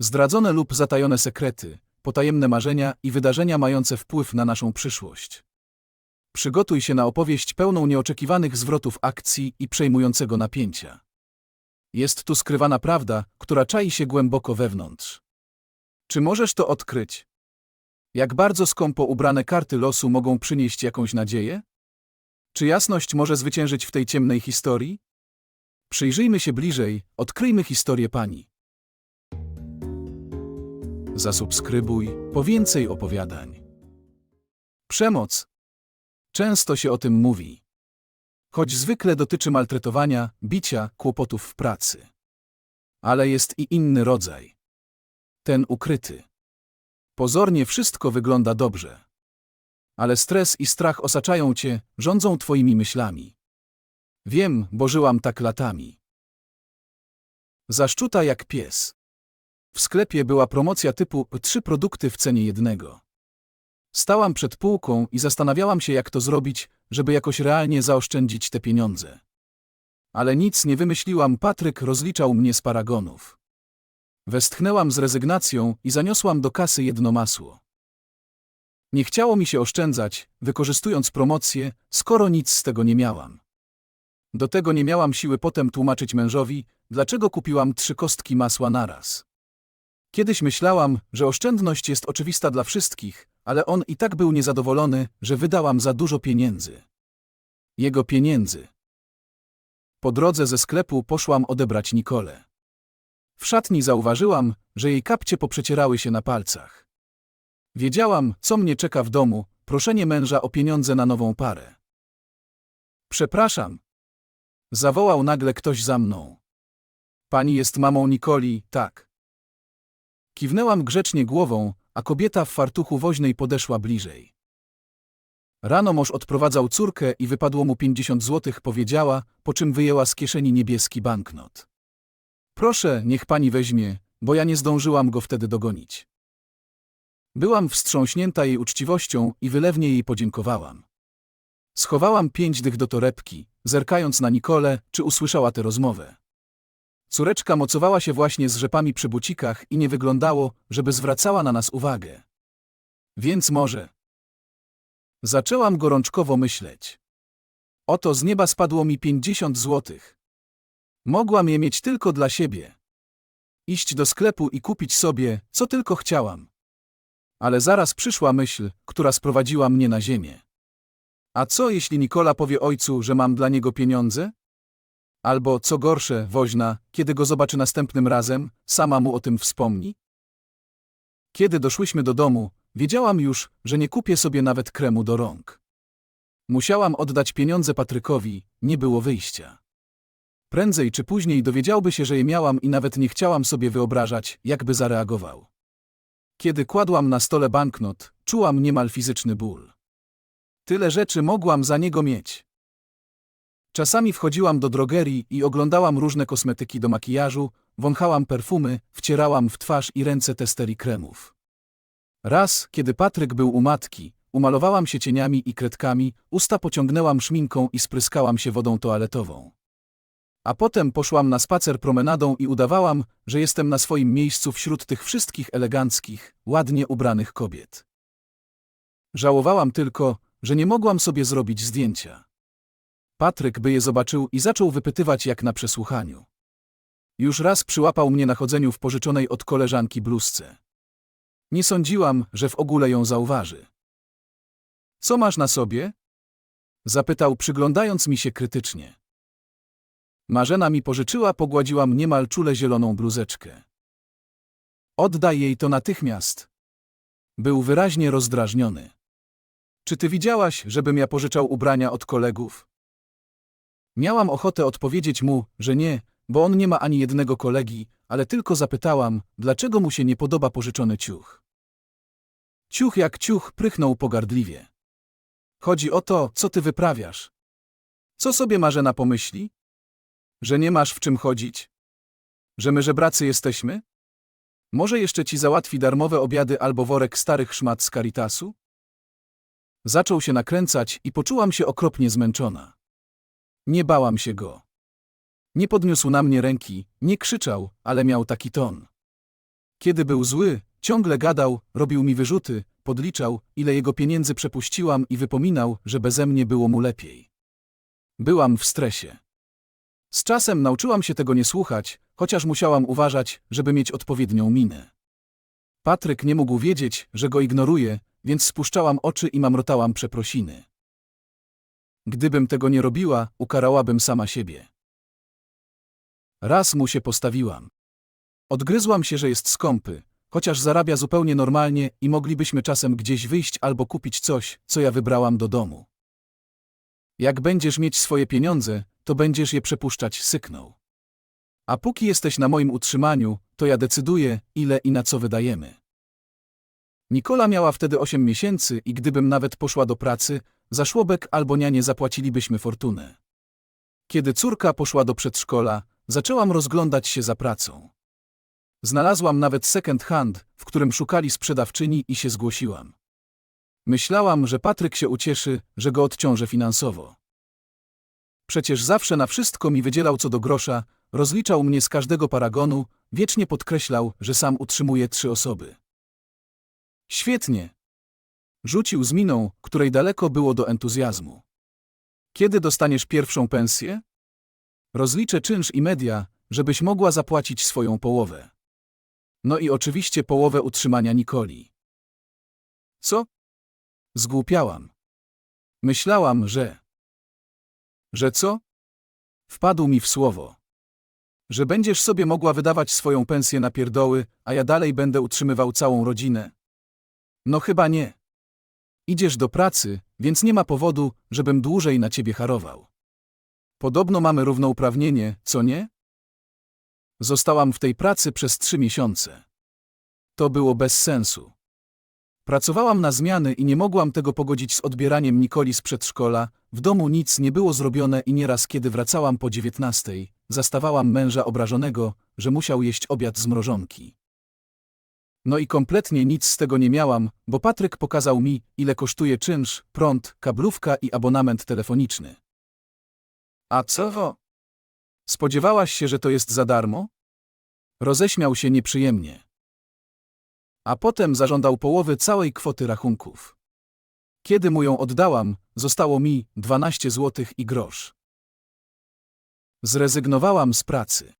Zdradzone lub zatajone sekrety, potajemne marzenia i wydarzenia mające wpływ na naszą przyszłość. Przygotuj się na opowieść pełną nieoczekiwanych zwrotów akcji i przejmującego napięcia. Jest tu skrywana prawda, która czai się głęboko wewnątrz. Czy możesz to odkryć? Jak bardzo skąpo ubrane karty losu mogą przynieść jakąś nadzieję? Czy jasność może zwyciężyć w tej ciemnej historii? Przyjrzyjmy się bliżej, odkryjmy historię pani. Zasubskrybuj po więcej opowiadań. Przemoc. Często się o tym mówi. Choć zwykle dotyczy maltretowania, bicia, kłopotów w pracy. Ale jest i inny rodzaj. Ten ukryty. Pozornie wszystko wygląda dobrze. Ale stres i strach osaczają cię, rządzą twoimi myślami. Wiem, bo żyłam tak latami. Zaszczuta jak pies. Sklepie była promocja typu trzy produkty w cenie jednego. Stałam przed półką i zastanawiałam się, jak to zrobić, żeby jakoś realnie zaoszczędzić te pieniądze. Ale nic nie wymyśliłam, Patryk rozliczał mnie z paragonów. Westchnęłam z rezygnacją i zaniosłam do kasy jedno masło. Nie chciało mi się oszczędzać, wykorzystując promocję, skoro nic z tego nie miałam. Do tego nie miałam siły potem tłumaczyć mężowi, dlaczego kupiłam trzy kostki masła naraz. Kiedyś myślałam, że oszczędność jest oczywista dla wszystkich, ale on i tak był niezadowolony, że wydałam za dużo pieniędzy. Jego pieniędzy. Po drodze ze sklepu poszłam odebrać Nikolę. W szatni zauważyłam, że jej kapcie poprzecierały się na palcach. Wiedziałam, co mnie czeka w domu, proszenie męża o pieniądze na nową parę. Przepraszam. Zawołał nagle ktoś za mną. Pani jest mamą Nikoli, tak. Kiwnęłam grzecznie głową, a kobieta w fartuchu woźnej podeszła bliżej. Rano mąż odprowadzał córkę i wypadło mu 50 złotych, powiedziała, po czym wyjęła z kieszeni niebieski banknot. Proszę, niech pani weźmie, bo ja nie zdążyłam go wtedy dogonić. Byłam wstrząśnięta jej uczciwością i wylewnie jej podziękowałam. Schowałam pięć dych do torebki, zerkając na Nikolę, czy usłyszała tę rozmowę. Córeczka mocowała się właśnie z rzepami przy bucikach i nie wyglądało, żeby zwracała na nas uwagę. Więc może. Zaczęłam gorączkowo myśleć. Oto z nieba spadło mi pięćdziesiąt złotych. Mogłam je mieć tylko dla siebie. Iść do sklepu i kupić sobie, co tylko chciałam. Ale zaraz przyszła myśl, która sprowadziła mnie na ziemię. A co jeśli Nikola powie ojcu, że mam dla niego pieniądze? Albo, co gorsze, woźna, kiedy go zobaczy następnym razem, sama mu o tym wspomni? Kiedy doszłyśmy do domu, wiedziałam już, że nie kupię sobie nawet kremu do rąk. Musiałam oddać pieniądze Patrykowi, nie było wyjścia. Prędzej czy później dowiedziałby się, że je miałam i nawet nie chciałam sobie wyobrażać, jakby zareagował. Kiedy kładłam na stole banknot, czułam niemal fizyczny ból. Tyle rzeczy mogłam za niego mieć. Czasami wchodziłam do drogerii i oglądałam różne kosmetyki do makijażu, wąchałam perfumy, wcierałam w twarz i ręce testerii kremów. Raz, kiedy Patryk był u matki, umalowałam się cieniami i kredkami, usta pociągnęłam szminką i spryskałam się wodą toaletową. A potem poszłam na spacer promenadą i udawałam, że jestem na swoim miejscu wśród tych wszystkich eleganckich, ładnie ubranych kobiet. Żałowałam tylko, że nie mogłam sobie zrobić zdjęcia. Patryk by je zobaczył i zaczął wypytywać jak na przesłuchaniu. Już raz przyłapał mnie na chodzeniu w pożyczonej od koleżanki bluzce. Nie sądziłam, że w ogóle ją zauważy. Co masz na sobie? Zapytał, przyglądając mi się krytycznie. Marzena mi pożyczyła, pogładziłam niemal czule zieloną bluzeczkę. Oddaj jej to natychmiast. Był wyraźnie rozdrażniony. Czy ty widziałaś, żebym ja pożyczał ubrania od kolegów? Miałam ochotę odpowiedzieć mu, że nie, bo on nie ma ani jednego kolegi, ale tylko zapytałam, dlaczego mu się nie podoba pożyczony ciuch. Ciuch jak ciuch prychnął pogardliwie. Chodzi o to, co ty wyprawiasz. Co sobie Marzena pomyśli? Że nie masz w czym chodzić? Że my żebracy jesteśmy? Może jeszcze ci załatwi darmowe obiady albo worek starych szmat z Caritasu? Zaczął się nakręcać i poczułam się okropnie zmęczona. Nie bałam się go. Nie podniósł na mnie ręki, nie krzyczał, ale miał taki ton. Kiedy był zły, ciągle gadał, robił mi wyrzuty, podliczał, ile jego pieniędzy przepuściłam i wypominał, że beze mnie było mu lepiej. Byłam w stresie. Z czasem nauczyłam się tego nie słuchać, chociaż musiałam uważać, żeby mieć odpowiednią minę. Patryk nie mógł wiedzieć, że go ignoruję, więc spuszczałam oczy i mamrotałam przeprosiny. Gdybym tego nie robiła, ukarałabym sama siebie. Raz mu się postawiłam. Odgryzłam się, że jest skąpy, chociaż zarabia zupełnie normalnie i moglibyśmy czasem gdzieś wyjść albo kupić coś, co ja wybrałam do domu. Jak będziesz mieć swoje pieniądze, to będziesz je przepuszczać, syknął. A póki jesteś na moim utrzymaniu, to ja decyduję, ile i na co wydajemy. Nikola miała wtedy 8 miesięcy i gdybym nawet poszła do pracy, za szłobek albo nianie zapłacilibyśmy fortunę. Kiedy córka poszła do przedszkola, zaczęłam rozglądać się za pracą. Znalazłam nawet second hand, w którym szukali sprzedawczyni i się zgłosiłam. Myślałam, że Patryk się ucieszy, że go odciążę finansowo. Przecież zawsze na wszystko mi wydzielał co do grosza, rozliczał mnie z każdego paragonu, wiecznie podkreślał, że sam utrzymuje trzy osoby. Świetnie. Rzucił z miną, której daleko było do entuzjazmu. Kiedy dostaniesz pierwszą pensję? Rozliczę czynsz i media, żebyś mogła zapłacić swoją połowę. No i oczywiście połowę utrzymania Nikoli. Co? Zgłupiałam. Myślałam, że... Że co? Wpadł mi w słowo. Że będziesz sobie mogła wydawać swoją pensję na pierdoły, a ja dalej będę utrzymywał całą rodzinę. No chyba nie. Idziesz do pracy, więc nie ma powodu, żebym dłużej na ciebie harował. Podobno mamy równouprawnienie, co nie? Zostałam w tej pracy przez trzy miesiące. To było bez sensu. Pracowałam na zmiany i nie mogłam tego pogodzić z odbieraniem Nikoli z przedszkola, w domu nic nie było zrobione i nieraz kiedy wracałam po dziewiętnastej, zastawałam męża obrażonego, że musiał jeść obiad z mrożonki. No i kompletnie nic z tego nie miałam, bo Patryk pokazał mi, ile kosztuje czynsz, prąd, kablówka i abonament telefoniczny. A co? Spodziewałaś się, że to jest za darmo? Roześmiał się nieprzyjemnie. A potem zażądał połowy całej kwoty rachunków. Kiedy mu ją oddałam, zostało mi 12 złotych i grosz. Zrezygnowałam z pracy.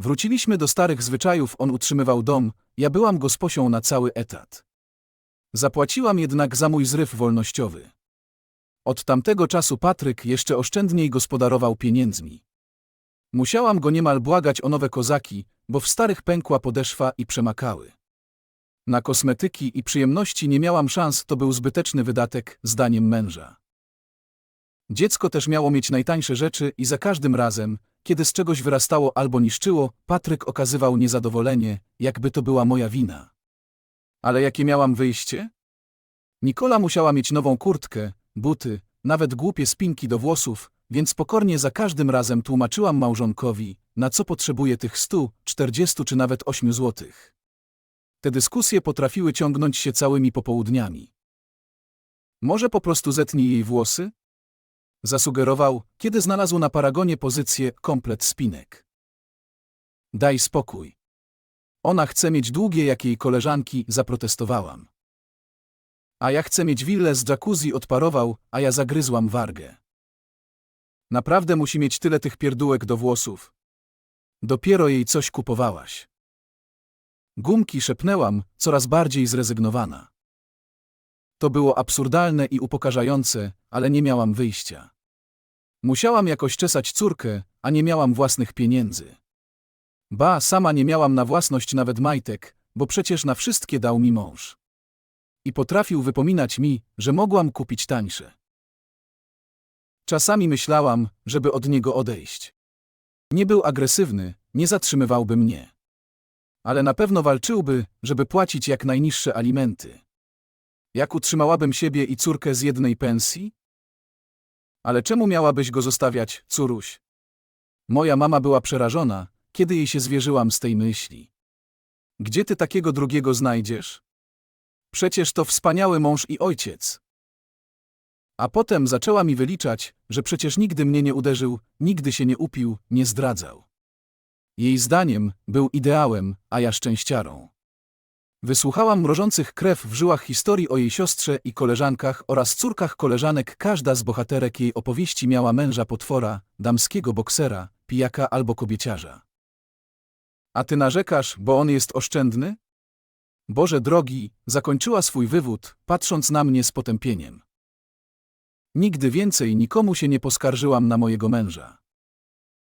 Wróciliśmy do starych zwyczajów, on utrzymywał dom, ja byłam gosposią na cały etat. Zapłaciłam jednak za mój zryw wolnościowy. Od tamtego czasu Patryk jeszcze oszczędniej gospodarował pieniędzmi. Musiałam go niemal błagać o nowe kozaki, bo w starych pękła podeszwa i przemakały. Na kosmetyki i przyjemności nie miałam szans, to był zbyteczny wydatek, zdaniem męża. Dziecko też miało mieć najtańsze rzeczy i za każdym razem, kiedy z czegoś wyrastało albo niszczyło, Patryk okazywał niezadowolenie, jakby to była moja wina. Ale jakie miałam wyjście? Nikola musiała mieć nową kurtkę, buty, nawet głupie spinki do włosów, więc pokornie za każdym razem tłumaczyłam małżonkowi, na co potrzebuje tych stu, czterdziestu czy nawet ośmiu złotych. Te dyskusje potrafiły ciągnąć się całymi popołudniami. Może po prostu zetnij jej włosy? Zasugerował, kiedy znalazł na paragonie pozycję komplet spinek. Daj spokój. Ona chce mieć długie jak jej koleżanki, zaprotestowałam. A ja chcę mieć willę z jacuzzi odparował, a ja zagryzłam wargę. Naprawdę musi mieć tyle tych pierdółek do włosów. Dopiero jej coś kupowałaś. Gumki szepnęłam, coraz bardziej zrezygnowana. To było absurdalne i upokarzające, ale nie miałam wyjścia. Musiałam jakoś czesać córkę, a nie miałam własnych pieniędzy. Ba, sama nie miałam na własność nawet majtek, bo przecież na wszystkie dał mi mąż. I potrafił wypominać mi, że mogłam kupić tańsze. Czasami myślałam, żeby od niego odejść. Nie był agresywny, nie zatrzymywałby mnie. Ale na pewno walczyłby, żeby płacić jak najniższe alimenty. Jak utrzymałabym siebie i córkę z jednej pensji? Ale czemu miałabyś go zostawiać, córuś? Moja mama była przerażona, kiedy jej się zwierzyłam z tej myśli. Gdzie ty takiego drugiego znajdziesz? Przecież to wspaniały mąż i ojciec. A potem zaczęła mi wyliczać, że przecież nigdy mnie nie uderzył, nigdy się nie upił, nie zdradzał. Jej zdaniem był ideałem, a ja szczęściarą. Wysłuchałam mrożących krew w żyłach historii o jej siostrze i koleżankach oraz córkach koleżanek. Każda z bohaterek jej opowieści miała męża potwora, damskiego boksera, pijaka albo kobieciarza. A ty narzekasz, bo on jest oszczędny? Boże drogi, zakończyła swój wywód, patrząc na mnie z potępieniem. Nigdy więcej nikomu się nie poskarżyłam na mojego męża.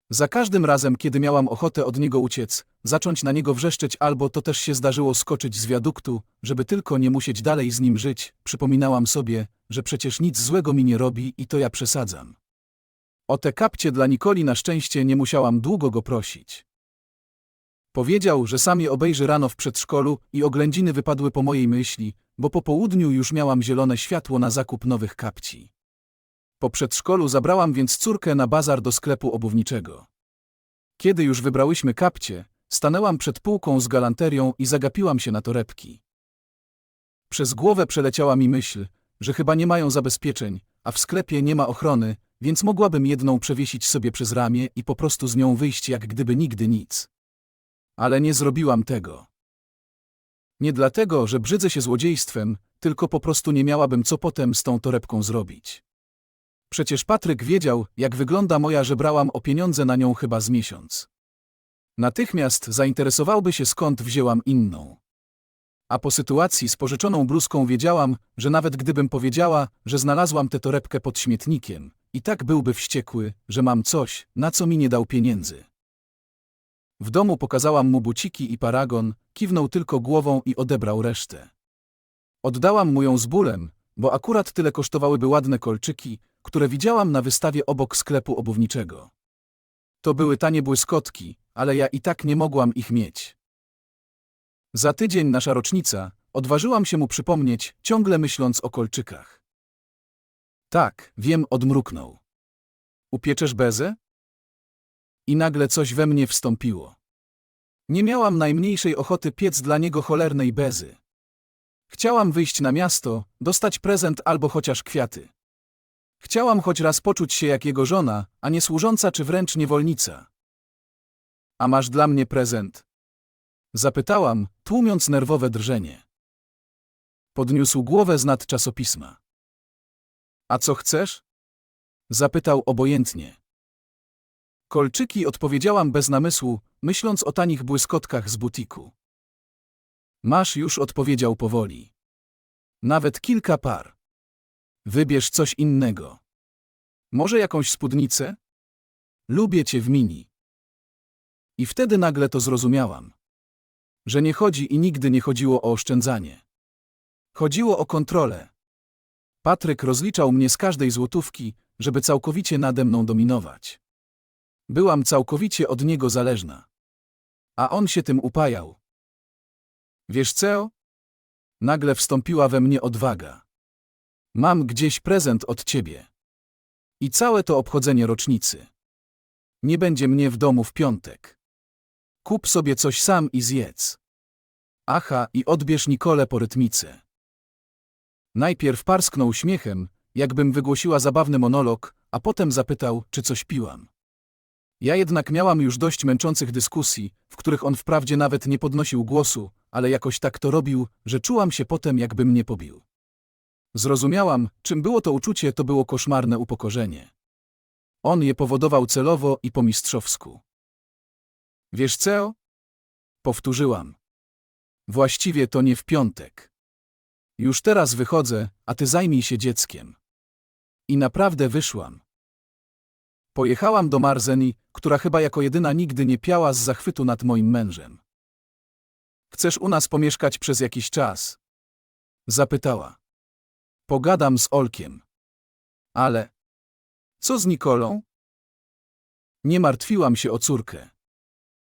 Za każdym razem, kiedy miałam ochotę od niego uciec, zacząć na niego wrzeszczeć albo to też się zdarzyło skoczyć z wiaduktu, żeby tylko nie musieć dalej z nim żyć, przypominałam sobie, że przecież nic złego mi nie robi i to ja przesadzam. O te kapcie dla Nikoli na szczęście nie musiałam długo go prosić. Powiedział, że sam je obejrzy rano w przedszkolu i oględziny wypadły po mojej myśli, bo po południu już miałam zielone światło na zakup nowych kapci. Po przedszkolu zabrałam więc córkę na bazar do sklepu obuwniczego. Kiedy już wybrałyśmy kapcie, stanęłam przed półką z galanterią i zagapiłam się na torebki. Przez głowę przeleciała mi myśl, że chyba nie mają zabezpieczeń, a w sklepie nie ma ochrony, więc mogłabym jedną przewiesić sobie przez ramię i po prostu z nią wyjść jak gdyby nigdy nic. Ale nie zrobiłam tego. Nie dlatego, że brzydzę się złodziejstwem, tylko po prostu nie miałabym co potem z tą torebką zrobić. Przecież Patryk wiedział, jak wygląda moja, że brałam o pieniądze na nią chyba z miesiąc. Natychmiast zainteresowałby się skąd wzięłam inną. A po sytuacji z pożyczoną bluzką wiedziałam, że nawet gdybym powiedziała, że znalazłam tę torebkę pod śmietnikiem, i tak byłby wściekły, że mam coś, na co mi nie dał pieniędzy. W domu pokazałam mu buciki i paragon, kiwnął tylko głową i odebrał resztę. Oddałam mu ją z bólem, bo akurat tyle kosztowałyby ładne kolczyki, które widziałam na wystawie obok sklepu obuwniczego. To były tanie błyskotki, ale ja i tak nie mogłam ich mieć. Za tydzień nasza rocznica, odważyłam się mu przypomnieć, ciągle myśląc o kolczykach. Tak, wiem, odmruknął. Upieczesz bezę? I nagle coś we mnie wstąpiło. Nie miałam najmniejszej ochoty piec dla niego cholernej bezy. Chciałam wyjść na miasto, dostać prezent albo chociaż kwiaty. Chciałam choć raz poczuć się jak jego żona, a nie służąca czy wręcz niewolnica. A masz dla mnie prezent? Zapytałam, tłumiąc nerwowe drżenie. Podniósł głowę z nad czasopisma. A co chcesz? Zapytał obojętnie. Kolczyki odpowiedziałam bez namysłu, myśląc o tanich błyskotkach z butiku. Masz już odpowiedział powoli. Nawet kilka par. Wybierz coś innego. Może jakąś spódnicę? Lubię cię w mini. I wtedy nagle to zrozumiałam. Że nie chodzi i nigdy nie chodziło o oszczędzanie. Chodziło o kontrolę. Patryk rozliczał mnie z każdej złotówki, żeby całkowicie nade mną dominować. Byłam całkowicie od niego zależna. A on się tym upajał. Wiesz co? Nagle wstąpiła we mnie odwaga. Mam gdzieś prezent od ciebie. I całe to obchodzenie rocznicy. Nie będzie mnie w domu w piątek. Kup sobie coś sam i zjedz. Aha, i odbierz Nikole po rytmice. Najpierw parsknął śmiechem, jakbym wygłosiła zabawny monolog, a potem zapytał, czy coś piłam. Ja jednak miałam już dość męczących dyskusji, w których on wprawdzie nawet nie podnosił głosu, ale jakoś tak to robił, że czułam się potem, jakby mnie pobił. Zrozumiałam, czym było to uczucie, to było koszmarne upokorzenie. On je powodował celowo i po mistrzowsku. Wiesz co? Powtórzyłam. Właściwie to nie w piątek. Już teraz wychodzę, a ty zajmij się dzieckiem. I naprawdę wyszłam. Pojechałam do Marzeni, która chyba jako jedyna nigdy nie piała z zachwytu nad moim mężem. Chcesz u nas pomieszkać przez jakiś czas? Zapytała. Pogadam z Olkiem. Ale. Co z Nikolą? Nie martwiłam się o córkę.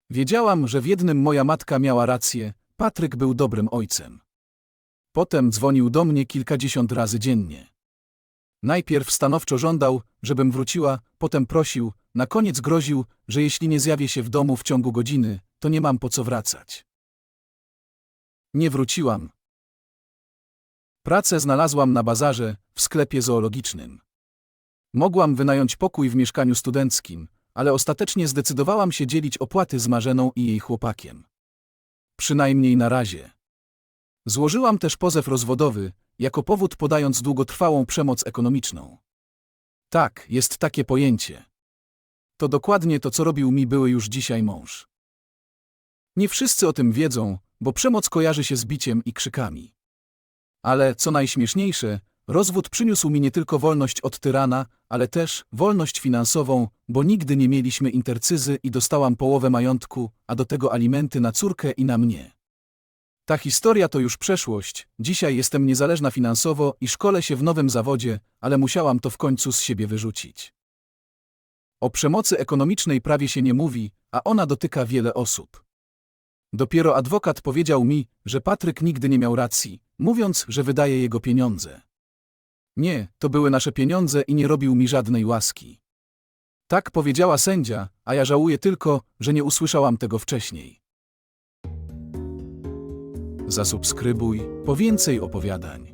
Wiedziałam, że w jednym moja matka miała rację, Patryk był dobrym ojcem. Potem dzwonił do mnie kilkadziesiąt razy dziennie. Najpierw stanowczo żądał, żebym wróciła, potem prosił, na koniec groził, że jeśli nie zjawię się w domu w ciągu godziny, to nie mam po co wracać. Nie wróciłam. Pracę znalazłam na bazarze, w sklepie zoologicznym. Mogłam wynająć pokój w mieszkaniu studenckim, ale ostatecznie zdecydowałam się dzielić opłaty z Marzeną i jej chłopakiem. Przynajmniej na razie. Złożyłam też pozew rozwodowy, jako powód podając długotrwałą przemoc ekonomiczną. Tak, jest takie pojęcie. To dokładnie to, co robił mi były już dzisiaj mąż. Nie wszyscy o tym wiedzą, bo przemoc kojarzy się z biciem i krzykami. Ale, co najśmieszniejsze, rozwód przyniósł mi nie tylko wolność od tyrana, ale też wolność finansową, bo nigdy nie mieliśmy intercyzy i dostałam połowę majątku, a do tego alimenty na córkę i na mnie. Ta historia to już przeszłość, dzisiaj jestem niezależna finansowo i szkolę się w nowym zawodzie, ale musiałam to w końcu z siebie wyrzucić. O przemocy ekonomicznej prawie się nie mówi, a ona dotyka wiele osób. Dopiero adwokat powiedział mi, że Patryk nigdy nie miał racji, mówiąc, że wydaje jego pieniądze. Nie, to były nasze pieniądze i nie robił mi żadnej łaski. Tak powiedziała sędzia, a ja żałuję tylko, że nie usłyszałam tego wcześniej. Zasubskrybuj po więcej opowiadań.